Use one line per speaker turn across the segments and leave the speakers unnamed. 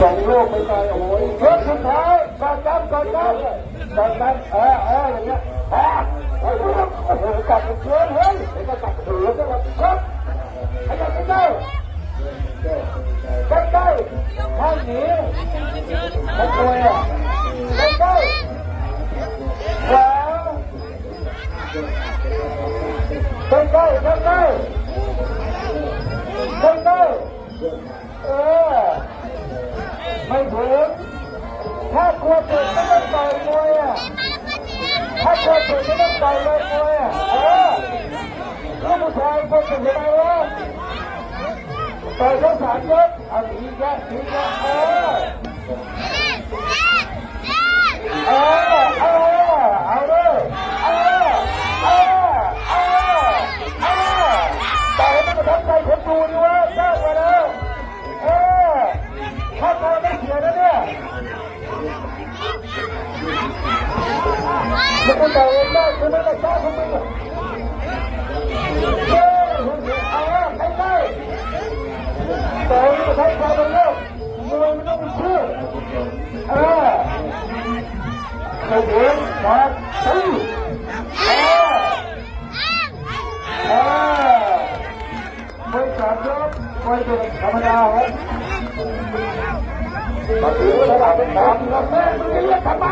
ส่งโลกไปไกลโอ้ยยกสุดท้ายกอนจับก่อนจับก่อนจับเออเอออย่างเงี้ยแพ้ไอ้ลูกโอ้โหกลับเกินเฮ้ยไอ้ก็กลับถือก็แบบครับขยับไปได้ใกล้ใกล้ข้างหนีไอ้ตัวอะใกล้ใกล้วกล้ใกล้กล้ใกล้ ถึง ถ้ากลัวเจ็บไม่ต้องต่อยมวยอะถ้ากลัวเจ็บไม่ต้องต่อยเลยมวยอะเออลูกผู้ชายคนเป็นยังไงวะต่อยเขาสามยกเอาหนีแยกหนีแยกเออเออเออเอาเลยเออเออเออเออแต่ให้มันประทบใจคนดูดิว ม่ได้ช้าคุณไม่ได้เฮ้ยเอาละใครได้แต่ไม่ใช่ใครเป็นโลกมวยมันต้องมีชื่อเออเคยเห็นมาตีเออเออมวยสามยกมวยเป็นธรรมดาครับมาถือระดับเป็นสามแล้วแม่มึงจะเรียกทำไม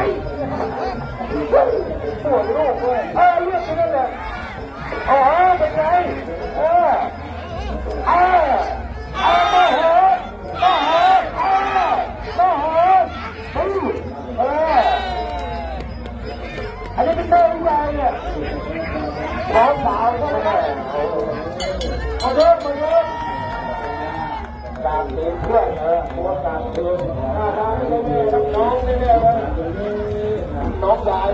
ออเรียกไปนั่นแหละอ๋อเป็นไงเออเออเออมาเหอะมาเหอะเออมาเหอะเฮ้ยเอออันนี้เป็นเต้ยใหญ่เนี่ยสาวสาวก็ได้มาเยอะมาเยอะตามเลี้ยงเพื่อนเออตัวตามเลี้ยงหน้าตาไม่ได้แม่น้องไม่ได้เลยน้องยาย